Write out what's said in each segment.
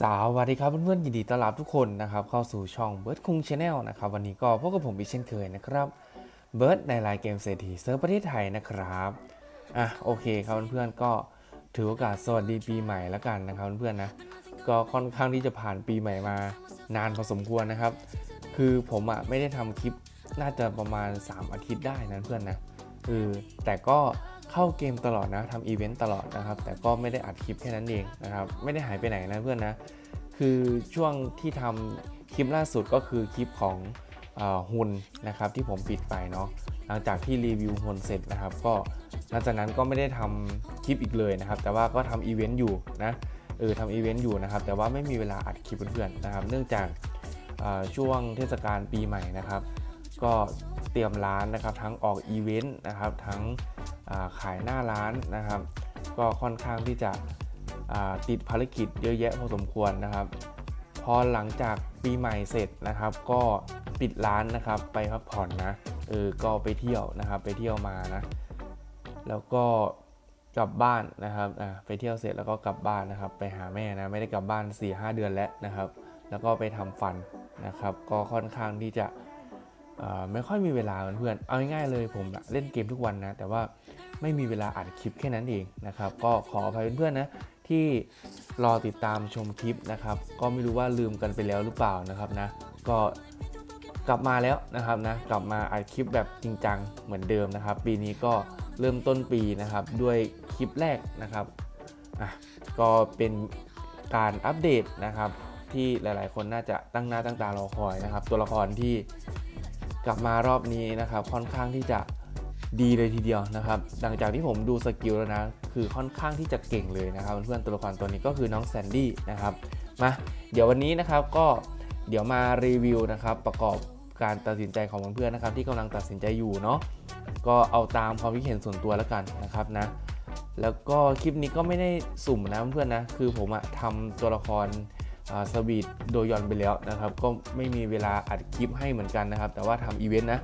สวัสดีครับเพื่อนๆยินดีต้อนรับทุกคนนะครับเข้าสู่ช่องเบิร์ดคุงชาแนลนะครับวันนี้ก็พบกับผมอีกเช่นเคยนะครับเบิร์ดในรายเกมเศรษฐีเซิร์ฟประเทศไทยนะครับอะโอเคครับเพื่อนๆก็ถือโอกาสสวัสดีปีใหม่แล้วกันนะครับเพื่อนๆนะก็ค่อนข้างที่จะผ่านปีใหม่มานานพอสมควรนะครับ คือผมอะไม่ได้ทำคลิปน่าจะประมาณ 3 อาทิตย์ได้นะเพื่อนนะเออแต่ก็ เข้าเกมตลอดนะทำอีเวนต์ตลอดนะครับ แต่ก็ไม่ได้อัดคลิปแค่นั้นเองนะครับ ไม่ได้หายไปไหนนะเพื่อนนะ คือช่วงที่ทำคลิปล่าสุดก็คือคลิปของอหุ่นนะครับที่ผมปิดไปเนาะหลังจากที่รีวิวหุ่นเสร็จนะครับ ก็หลังจากนั้นก็ไม่ได้ทำคลิปอีกเลยนะครับ แต่ว่าก็ทำอีเวนต์อยู่นะเออทำอีเวนต์อยู่นะครับ แต่ว่าไม่มีเวลาอัดคลิปเพื่อนๆนะครับ เนื่องจากช่วงเทศกาลปีใหม่นะครับ ก็เตรียมร้านนะครับ ทั้งออกอีเวนต์นะครับ ทั้งขายหน้าร้านนะครับ ก็ค่อนข้างที่จะติดภารกิจเยอะแยะพอสมควรนะครับ พอหลังจากปีใหม่เสร็จนะครับ ก็ปิดร้านนะครับไปพักผ่อนนะเออก็ไปเที่ยวนะครับ ไปเที่ยวมานะ แล้วก็กลับบ้านนะครับอ่าไปเที่ยวเสร็จแล้วก็กลับบ้านนะครับ ไปหาแม่นะไม่ได้กลับบ้าน4-5 เดือนแล้วนะครับ แล้วก็ไปทำฟันนะครับ ก็ค่อนข้างที่จะ ไม่ค่อยมีเวลาเพื่อนเอาง่ายๆเลยผมเล่นเกมทุกวันนะ แต่ว่าไม่มีเวลาอัดคลิปแค่นั้นเองนะครับ ก็ขออภัยเพื่อนๆนะที่รอติดตามชมคลิปนะครับ ก็ไม่รู้ว่าลืมกันไปแล้วหรือเปล่านะครับนะ ก็กลับมาแล้วนะครับนะ กลับมาอัดคลิปแบบจริงจังเหมือนเดิมนะครับ ปีนี้ก็เริ่มต้นปีนะครับ ด้วยคลิปแรกนะครับอะก็เป็นการอัปเดตนะครับ ที่หลายๆ คนน่าจะตั้งหน้าตั้งตารอคอยนะครับ ตัวละครที่ กลับมารอบนี้นะครับค่อนข้างที่จะดีเลยทีเดียวนะครับ หลังจากที่ผมดูสกิลแล้วนะ คือค่อนข้างที่จะเก่งเลยนะครับเพื่อนตัวละครตัวนี้ก็คือน้องแซนดี้นะครับมาเดี๋ยววันนี้นะครับก็เดี๋ยวมารีวิวนะครับประกอบการตัดสินใจของเพื่อนๆนะครับ ที่กำลังตัดสินใจอยู่เนาะก็เอาตามความคิดเห็นส่วนตัวแล้วกันนะครับนะ แล้วก็คลิปนี้ก็ไม่ได้สุ่มนะเพื่อนๆนะ คือผมอะทำตัวละคร สวีทโดยอนไปแล้วนะครับ ก็ไม่มีเวลาอัดคลิปให้เหมือนกันนะครับ แต่ว่าทำอีเวนต์นะ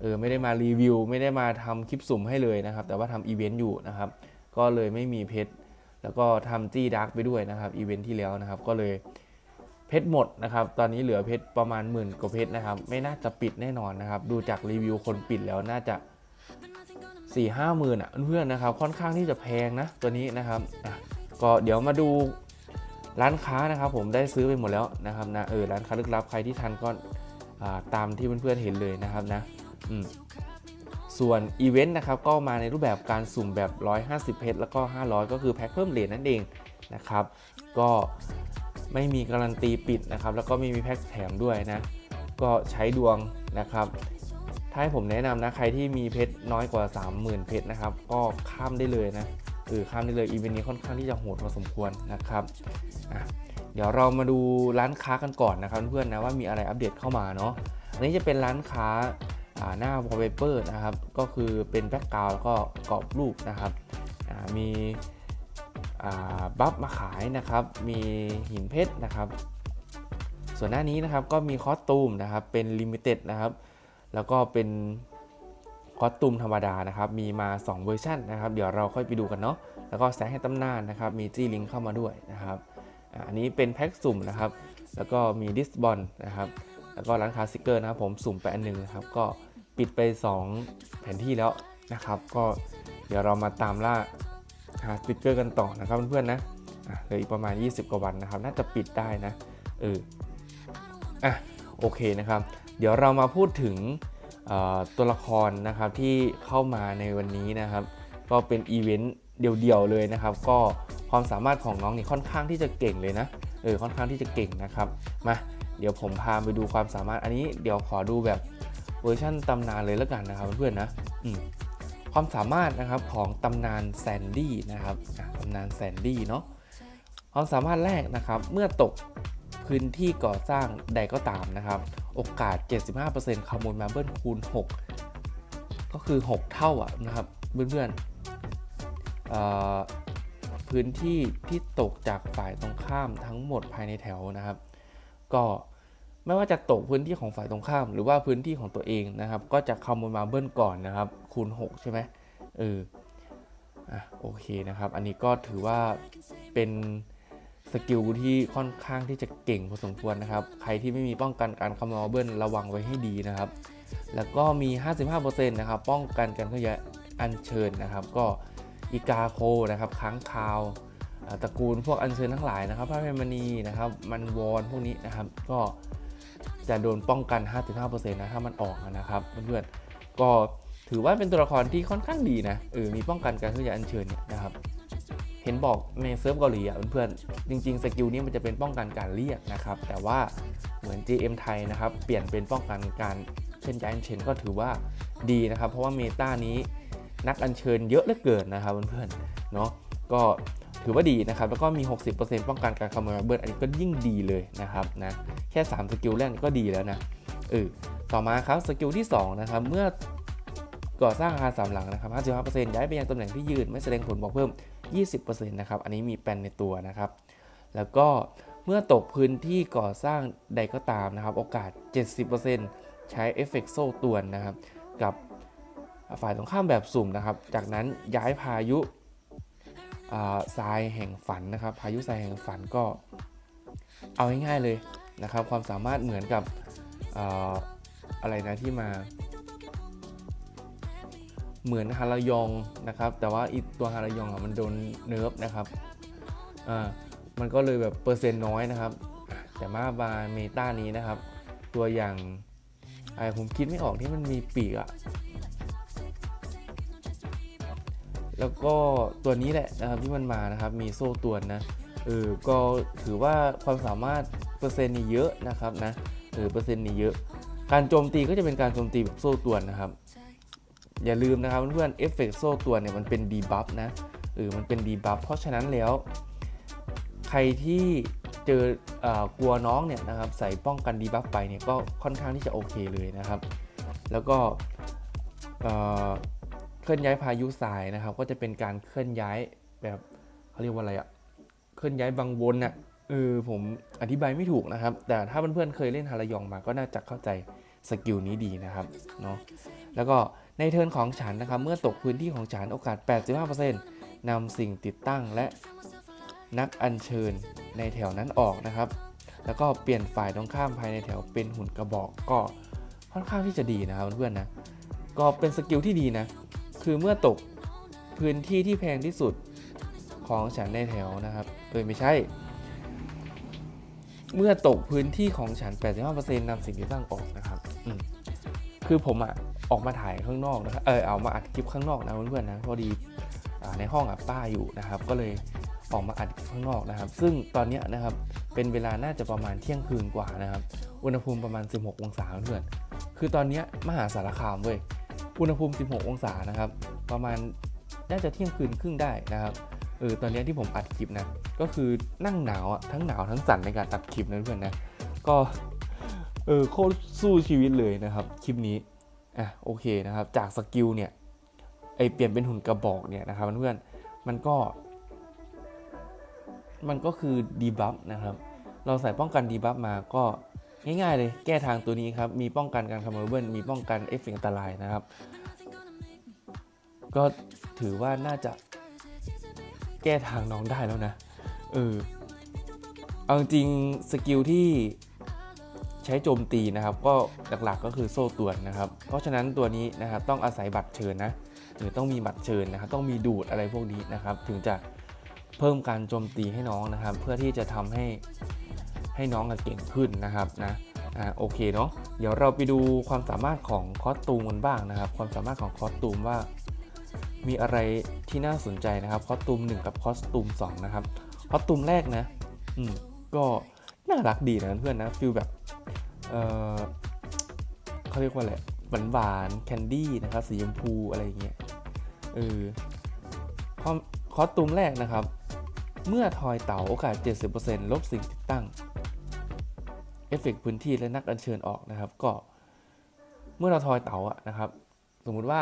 เออไม่ได้มารีวิว ไม่ได้มาทำคลิปสุ่มให้เลยนะครับ แต่ว่าทำอีเวนต์อยู่นะครับ ก็เลยไม่มีเพชรแล้วก็ทำจี้ดักไปด้วยนะครับอีเวนต์ที่แล้วนะครับ ก็เลยเพชรหมดนะครับ ตอนนี้เหลือเพชรประมาณหมื่นกว่าเพชรนะครับ ไม่น่าจะปิดแน่นอนนะครับ ดูจากรีวิวคนปิดแล้วน่าจะ4ี่ห้าหมื่นอะเพื่อนนะครับ ค่อนข้างที่จะแพงนะตัวนี้นะครับก็เดี๋ยวมาดู ร้านค้านะครับผมได้ซื้อไปหมดแล้วนะครับนะเออร้านค้าลึกลับใครที่ทันก็ตามที่เพื่อนๆเห็นเลยนะครับนะส่วนอีเวนต์นะครับก็มาในรูปแบบการสุ่มแบบ 150 เพชรแล้วก็ 500 ก็คือแพ็คเพิ่มเหรียญนั่นเองนะครับ ก็ไม่มีการันตีปิดนะครับ แล้วก็ไม่มีแพ็คแถมด้วยนะ ก็ใช้ดวงนะครับ ถ้าให้ผมแนะนำนะใครที่มีเพชรน้อยกว่า 30,000 เพชรนะครับ ก็ข้ามได้เลยนะ เออข้ามได้เลยอีเวนต์นี้ค่อนข้างที่จะโหดพอสมควรนะครับเดี๋ยวเรามาดูร้านค้ากันก่อนนะครับเพื่อนๆนะว่ามีอะไรอัปเดตเข้ามาเนาะอันนี้จะเป็นร้านค้าหน้า wallpaper นะครับ ก็คือเป็นแบ็กกราวแล้วก็กรอบรูปนะครับ มีบัฟมาขายนะครับ มีหินเพชรนะครับ ส่วนหน้านี้นะครับก็มีคอสตูมนะครับ เป็นลิมิเต็ดนะครับ แล้วก็เป็น คอสตูมธรรมดานะครับ มีมา 2 เวอร์ชันนะครับ เดี๋ยวเราค่อยไปดูกันเนาะ แล้วก็แสงให้ตำนานนะครับ มีจี้ลิงเข้ามาด้วยนะครับ อันนี้เป็นแพ็กสุ่มนะครับ แล้วก็มีดิสบอลนะครับ แล้วก็ร้านค้าสติกเกอร์นะครับผมสุ่มไปอันหนึ่งนะครับ ก็ปิดไป 2 แผนที่แล้วนะครับ ก็เดี๋ยวเรามาตามล่าหาสติกเกอร์กันต่อนะครับเพื่อนๆนะเหลืออีกประมาณ 20 กว่าวันนะครับ น่าจะปิดได้นะ เออ อะ โอเคนะครับ เดี๋ยวเรามาพูดถึง ตัวละครนะครับที่เข้ามาในวันนี้นะครับ ก็เป็นอีเวนต์เดี่ยวๆเลยนะครับ ก็ความสามารถของน้องนี่ค่อนข้างที่จะเก่งเลยนะเออค่อนข้างที่จะเก่งนะครับมาเดี๋ยวผมพาไปดูความสามารถอันนี้เดี๋ยวขอดูแบบเวอร์ชั่นตำนานเลยแล้วกันนะครับเพื่อนๆนะความสามารถนะครับของตำนานแซนดี้นะครับตำนานแซนดี้เนาะความสามารถแรกนะครับ เมื่อตกพื้นที่ก่อสร้างใดก็ตามนะครับ โอกาส 75%คาร์บอนมาเบิลคูณ 6 ก็คือ 6 เท่าอะนะครับ เพื่อนๆเอ่อพื้นที่ที่ตกจากฝ่ายตรงข้ามทั้งหมดภายในแถวนะครับ ก็ไม่ว่าจะตกพื้นที่ของฝ่ายตรงข้าม หรือว่าพื้นที่ของตัวเองนะครับ ก็จะคำนวณมาเบิ้ลก่อนนะครับ คูณ 6 ใช่ไหมเอออะโอเคนะครับ อันนี้ก็ถือว่าเป็น สกิลที่ค่อนข้างที่จะเก่งพอสมควรนะครับ ใครที่ไม่มีป้องกันการคำนวณเบิ้ลระวังไว้ให้ดีนะครับ แล้วก็มี 55%นะครับ ป้องกันการเคลื่อนย้ายอัญเชิญนะครับ ก็อีกาโคนะครับค้างคาวตระกูลพวกอัญเชิญทั้งหลายนะครับพระเพมณีนะครับ มันวอนพวกนี้นะครับ ก็จะโดนป้องกัน 55%นะถ้ามันออกนะครับเพื่อนๆก็ถือว่าเป็นตัวละครที่ค่อนข้างดีนะเออมีป้องกันการเคลื่อนย้ายอัญเชิญเนี่ยนะครับ เห็นบอกในเซิร์ฟเกาหลีอะเพื่อนๆจริง ๆ สกิลนี้มันจะเป็นป้องกันการเรียกนะครับ แต่ว่าเหมือน GM ไทยนะครับ เปลี่ยนเป็นป้องกันการเคลื่นย้ายอัญเชิญก็ถือว่าดีนะครับ เพราะว่าเมตานี้นักอัญเชิญเยอะเหลือเกินนะครับเพื่อนๆเนาะก็ถือว่าดีนะครับ แล้วก็มี 60%ป้องกันการขโมยระเบิดอันนี้ก็ยิ่งดีเลยนะครับนะแค่ 3 สกิลแรกก็ดีแล้วนะเออต่อมาครับสกิลที่ 2 นะครับ เมื่อก่อสร้างอาคารสามหลังนะครับ 55%ย้ายไปยังตำแหน่งที่ยืน ไม่แสดงผลบอกเพิ่ม 20%นะครับ อันนี้มีแปลนในตัวนะครับ แล้วก็เมื่อตกพื้นที่ก่อสร้างใดก็ตามนะครับ โอกาส 70%ใช้เอฟเฟกต์โซ่ตวนนะครับ กับฝ่ายตรงข้ามแบบสุ่มนะครับ จากนั้นย้ายพายุทรายแห่งฝันนะครับ พายุทรายแห่งฝันก็ เอาง่ายๆเลยนะครับ ความสามารถเหมือนกับออะไรนะที่มา เหมือนฮารายองนะครับ แต่ว่าอีตัวฮารายองอะมันโดนเนิร์ฟนะครับอ่ามันก็เลยแบบเปอร์เซ็นต์น้อยนะครับ แต่มาบาเมตานี้นะครับ ตัวอย่างไอผมคิดไม่ออกที่มันมีปีกอะแล้วก็ตัวนี้แหละนะครับที่มันมานะครับ มีโซ่ตวนนะเออก็ถือว่าความสามารถเปอร์เซ็นต์นี่เยอะนะครับนะเออเปอร์เซ็นต์นี่เยอะ การโจมตีก็จะเป็นการโจมตีแบบโซ่ตวนนะครับ อย่าลืมนะครับเพื่อนๆเอฟเฟกต์โซ่ตัวเนี่ยมันเป็นดีบัฟนะเออมันเป็นดีบัฟเพราะฉะนั้นแล้ว ใครที่เจออกลัวน้องเนี่ยนะครับใส่ป้องกันดีบัฟไปเนี่ยก็ค่อนข้างที่จะโอเคเลยนะครับ แล้วก็เคลื่อนย้ายพายุทรายนะครับ ก็จะเป็นการเคลื่อนย้ายแบบเขาเรียกว่าอะไรอะเคลื่อนย้ายบางวนน่ะเออผมอธิบายไม่ถูกนะครับ แต่ถ้าเพื่อนๆเคยเล่นฮารายองมาก็น่าจะเข้าใจสกิลนี้ดีนะครับเนาะแล้วก็ ในเทิร์นของฉันนะครับ เมื่อตกพื้นที่ของฉันโอกาส 85%นำสิ่งติดตั้งและนักอัญเชิญในแถวนั้นออกนะครับ แล้วก็เปลี่ยนฝ่ายตรงข้ามภายในแถวเป็นหุ่นกระบอกก็ค่อนข้างที่จะดีนะครับเพื่อนๆนะ ก็เป็นสกิลที่ดีนะ คือเมื่อตกพื้นที่ที่แพงที่สุดของฉันในแถวนะครับเออไม่ใช่ เมื่อตกพื้นที่ของฉัน 85%นำสิ่งที่ตั้งออกนะครับ คือผมอะ ออกมาถ่ายข้างนอกนะครับเออเอามาอัดคลิปข้างนอกนะเพื่อนๆนะพอดีในห้องอะป้าอยู่นะครับ ก็เลยออกมาอัดคลิปข้างนอกนะครับ ซึ่งตอนนี้นะครับเป็นเวลาน่าจะประมาณเที่ยงคืนกว่านะครับ อุณหภูมิประมาณ 16 องศาเพื่อนๆคือตอนนี้มหาสารคามเว้ยอุณหภูมิ 16 องศานะครับ ประมาณน่าจะเที่ยงคืนครึ่งได้นะครับเออตอนนี้ที่ผมอัดคลิปนะก็คือนั่งหนาวอะทั้งหนาวทั้งสั่นในการอัดคลิปนะเพื่อนนะก็เออโคตรสู้ชีวิตเลยนะครับคลิปนี้ อะโอเคนะครับ จากสกิลเนี่ยไอเปลี่ยนเป็นหุ่นกระบอกเนี่ยนะครับเพื่อนๆมันก็ มันก็คือดีบัฟนะครับ เราใส่ป้องกันดีบัฟมาก็ง่ายๆเลยแก้ทางตัวนี้ครับ มีป้องกันการคาร์เบิลมีป้องกันเอฟเฟกต์อันตรายนะครับ ก็ถือว่าน่าจะแก้ทางน้องได้แล้วนะเออเอาจริงสกิลที่ใช้โจมตีนะครับ ก็หลักๆก็คือโซ่ตวนนะครับ เพราะฉะนั้นตัวนี้นะครับต้องอาศัยบัตรเชิญนะหรือต้องมีบัตรเชิญนะครับต้องมีดูดอะไรพวกนี้นะครับ ถึงจะเพิ่มการโจมตีให้น้องนะครับ เพื่อที่จะทำให้ให้น้องอะเก่งขึ้นนะครับนะอ่าโอเคเนาะเดี๋ยวเราไปดูความสามารถของคอสตูมกันบ้างนะครับ ความสามารถของคอสตูมว่า มีอะไรที่น่าสนใจนะครับคอสตูม 1 กับคอสตูม 2 นะครับคอสตูมแรกนะอืมก็น่ารักดีนะเพื่อนนะฟิลแบบเออเขาเรียกว่าอะไร หวานหวานแคนดี้นะครับสีชมพูอะไรอย่างเงี้ยเออคอคอสตูมแรกนะครับ เมื่อทอยเต่าโอกาส 70%ลบสิ่งติดตั้งเอฟเฟกต์พื้นที่และนักอัญเชิญออกนะครับ ก็เมื่อเราทอยเต่าอะนะครับ สมมุติว่า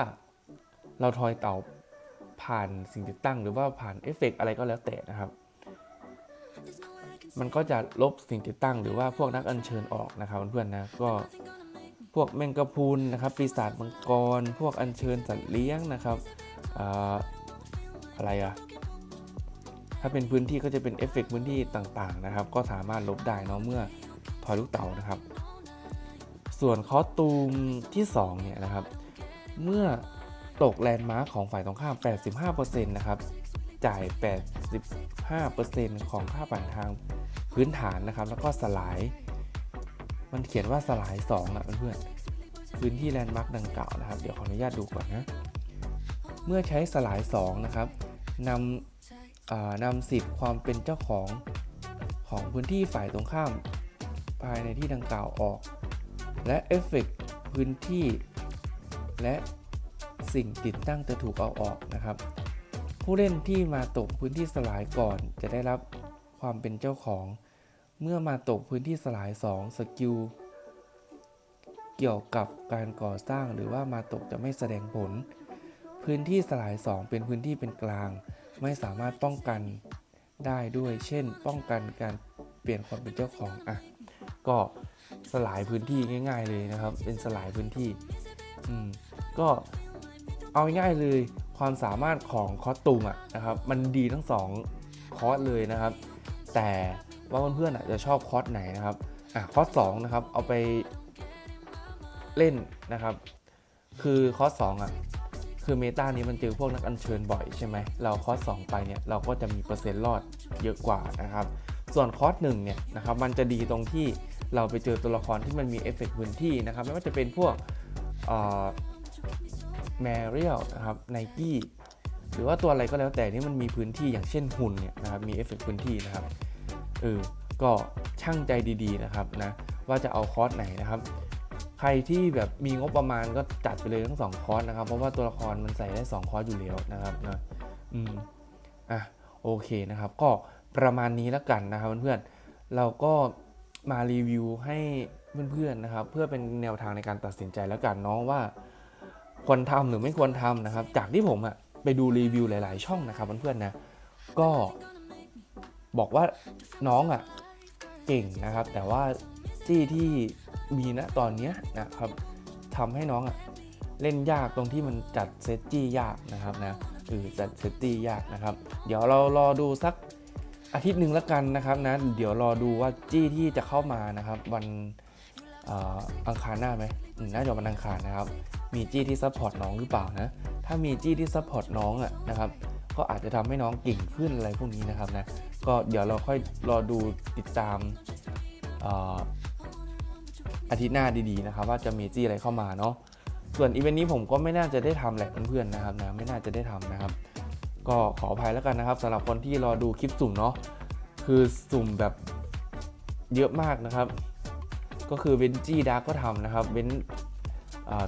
เราทอยเต่าผ่านสิ่งติดตั้ง หรือว่าผ่านเอฟเฟกต์อะไรก็แล้วแต่นะครับ มันก็จะลบสิ่งติดตั้ง หรือว่าพวกนักอัญเชิญออกนะครับเพื่อนๆนะก็ พวกแมงกะพรุนนะครับปีศาจมังกร พวกอัญเชิญสัตว์เลี้ยงนะครับอ่าอะไรอะถ้าเป็นพื้นที่ก็จะเป็นเอฟเฟกต์พื้นที่ต่างๆนะครับ ก็สามารถลบได้เนาะเมื่อถอยลูกเต๋านะครับ ส่วนคอตูมที่2เนี่ยนะครับ เมื่อตกแลนด์มาร์คของฝ่ายตรงข้าม 85%นะครับ จ่าย 85%ของค่าผ่านทางพื้นฐานนะครับ แล้วก็สลาย มันเขียนว่าสลาย2อะเพื่อนๆพื้นที่แลนด์มาร์คดังกล่าวนะครับ เดี๋ยวขออนุญาตดูก่อนนะ เมื่อใช้สลาย 2 นะครับนำนำสิทธิ์ความเป็นเจ้าของของพื้นที่ฝ่ายตรงข้าม ภายในที่ดังกล่าวออก และเอฟเฟกต์พื้นที่ และสิ่งติดตั้งจะถูกเอาออกนะครับ ผู้เล่นที่มาตกพื้นที่สลายก่อนจะได้รับความเป็นเจ้าของ เมื่อมาตกพื้นที่สลาย 2 สกิล เกี่ยวกับการก่อสร้างหรือว่ามาตกจะไม่แสดงผล พื้นที่สลาย 2 เป็นพื้นที่เป็นกลาง ไม่สามารถป้องกันได้ด้วย เช่น ป้องกันการเปลี่ยนความเป็นเจ้าของอะก็สลายพื้นที่ง่าย ๆ เลยนะครับ เป็นสลายพื้นที่อืมก็เอาง่ายๆเลยความสามารถของคอสตูมอะนะครับ มันดีทั้งสองคอสเลยนะครับ แต่ ว่าเพื่อนๆจะชอบคอร์สไหนนะครับอะคอร์สสองนะครับเอาไปเล่นนะครับ คือคอร์สสองอะคือเมตานี้มันเจอพวกนักอัญเชิญบ่อยใช่ไหมเราคอร์ส2ไปเนี่ยเราก็จะมีเปอร์เซ็นต์รอดเยอะกว่านะครับ ส่วนคอร์ส1เนี่ยนะครับมันจะดีตรงที่เราไปเจอตัวละครที่มันมีเอฟเฟกต์พื้นที่นะครับไม่ว่าจะเป็นพวกแมเรียลนะครับไนกี้หรือว่าตัวอะไรก็แล้วแต่ที่มันมีพื้นที่อย่างเช่นหุ่นเนี่ยนะครับมีเอฟเฟกต์พื้นที่นะครับ เออก็ช่างใจดีๆนะครับนะว่าจะเอาคอร์สไหนนะครับ ใครที่แบบมีงบประมาณก็จัดไปเลยทั้งสองคอร์สนะครับ เพราะว่าตัวละครมันใส่ได้2คอร์สอยู่แล้วนะครับนะอืมอะโอเคนะครับ ก็ประมาณนี้แล้วกันนะครับเพื่อนๆเราก็มารีวิวให้เพื่อนๆนะครับ เพื่อเป็นแนวทางในการตัดสินใจแล้วกันเนาะว่าควรทำหรือไม่ควรทำนะครับ จากที่ผมอะไปดูรีวิวหลาย ๆ ช่องนะครับเพื่อนๆนะก็ บอกว่าน้องอะเก่งนะครับ แต่ว่าจี้ที่มีณตอนเนี้ยนะครับทำให้น้องอะเล่นยากตรงที่มันจัดเซตจี้ยากนะครับนะเออจัดเซตจี้ยากนะครับ เดี๋ยวเรารอดูสักอาทิตย์หนึ่งแล้วกันนะครับนะเดี๋ยวรอดูว่าจี้ที่จะเข้ามานะครับ วันอ,อังคารหน้าไหมอืมน่าจะวันอังคารนะครับ มีจี้ที่ซัพพอร์ตน้องหรือเปล่านะ ถ้ามีจี้ที่ซัพพอร์ตน้องอะนะครับ ก็อาจจะทำให้น้องเก่งขึ้นอะไรพวกนี้นะครับนะก็เดี๋ยวเราค่อยรอดูติดตามเอ่ออาทิตย์หน้าดีๆนะครับ ว่าจะมีจี้อะไรเข้ามาเนาะส่วนอีเวนต์นี้ผมก็ไม่น่าจะได้ทำแหละเพื่อนๆนะครับนะไม่น่าจะได้ทำนะครับ ก็ขออภัยแล้วกันนะครับสำหรับคนที่รอดูคลิปสุ่มเนาะคือสุ่มแบบเยอะมากนะครับ ก็คือเวนจี้ดาร์กก็ทำนะครับเวน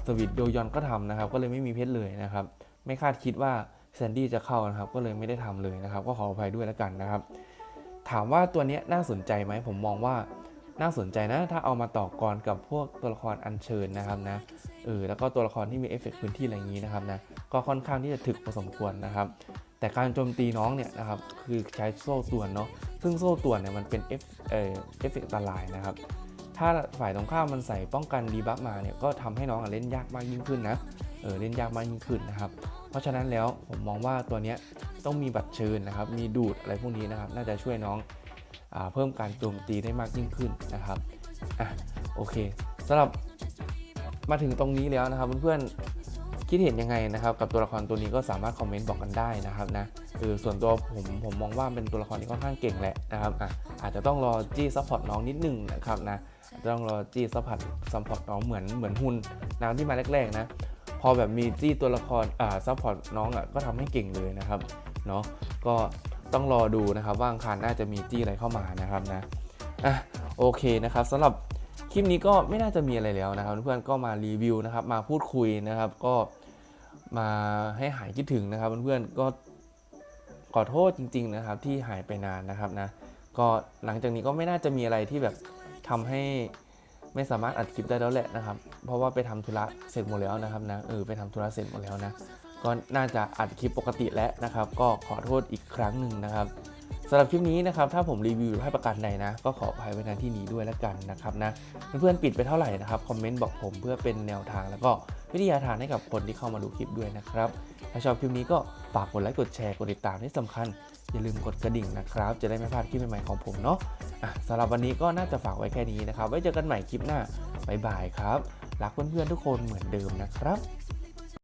สวิตโดยอนก็ทำนะครับ ก็เลยไม่มีเพชรเลยนะครับ ไม่คาดคิดว่า แซนดี้จะเข้านะครับ ก็เลยไม่ได้ทำเลยนะครับ ก็ขออภัยด้วยแล้วกันนะครับ ถามว่าตัวนี้น่าสนใจไหมผมมองว่าน่าสนใจนะ ถ้าเอามาต่อกรกับพวกตัวละครอัญเชิญนะครับนะเออแล้วก็ตัวละครที่มีเอฟเฟกต์พื้นที่อะไรอย่างนี้นะครับนะก็ค่อนข้างที่จะถึกพอสมควรนะครับ แต่การโจมตีน้องเนี่ยนะครับคือใช้โซ่ตวนเนาะซึ่งโซ่ตวนเนี่ยมันเป็นเอฟเอเอฟเฟกต์อันตรายนะครับ ถ้าฝ่ายตรงข้ามมันใส่ป้องกันดีบัฟมาเนี่ยก็ทำให้น้องเล่นยากมากยิ่งขึ้นนะเออเล่นยากมากยิ่งขึ้นนะครับ เพราะฉะนั้นแล้วผมมองว่าตัวนี้ต้องมีบัตรเชิญนะครับ มีดูดอะไรพวกนี้นะครับ น่าจะช่วยน้องอเพิ่มการโจมตีได้มากยิ่งขึ้นนะครับอะโอเคสำหรับมาถึงตรงนี้แล้วนะครับเพื่อนๆคิดเห็นยังไงนะครับ กับตัวละครตัวนี้ก็สามารถคอมเมนต์บอกกันได้นะครับนะเออส่วนตัวผมผมมองว่าเป็นตัวละครที่ค่อนข้างเก่งแหละนะครับอะอาจจะต้องรอจี้ซัพพอร์ตน้องนิดนึงนะครับนะจะต้องรอจี้ซัพพอร์ตซัพพอร์ตน้องเหมือนเหมือนหุ่นน้ำที่มาแรกๆนะ พอแบบมีจี้ตัวละครอ่าซัพพอร์ตน้องอะก็ทำให้เก่งเลยนะครับเนาะก็ต้องรอดูนะครับว่าอังคารน่าจะมีจี้อะไรเข้ามานะครับนะอะโอเคนะครับสำหรับคลิปนี้ก็ไม่น่าจะมีอะไรแล้วนะครับ เพื่อนก็มารีวิวนะครับ มาพูดคุยนะครับ ก็มาให้หายคิดถึงนะครับเพื่อนก็ขอโทษจริง ๆนะครับ ที่หายไปนานนะครับนะก็หลังจากนี้ก็ไม่น่าจะมีอะไรที่แบบทำให้ ไม่สามารถอัดคลิปได้แล้วแหละนะครับ เพราะว่าไปทำธุระเสร็จหมดแล้วนะครับนะเออไปทำธุระเสร็จหมดแล้วนะก็น่าจะอัดคลิปปกติแล้วนะครับ ก็ขอโทษอีกครั้งหนึ่งนะครับสำหรับคลิปนี้นะครับถ้าผมรีวิวให้ประกันใดนะ ก็ขออภัยไว้ในที่นี้ด้วยแล้วกันนะครับนะเพื่อนๆปิดไปเท่าไหร่นะครับคอมเมนต์บอกผมเพื่อเป็นแนวทาง แล้วก็วิทยาทานให้กับคนที่เข้ามาดูคลิปด้วยนะครับถ้าชอบคลิปนี้ก็ฝากกดไลค์กดแชร์กดติดตามที่สำคัญ อย่าลืมกดกระดิ่งนะครับ จะได้ไม่พลาดคลิปใหม่ๆของผมเนาะะสำหรับวันนี้ก็น่าจะฝากไว้แค่นี้นะครับ ไว้เจอกันใหม่คลิปหน้าบ๊ายบายครับ รักเพื่อนๆทุกคนเหมือนเดิมนะครับ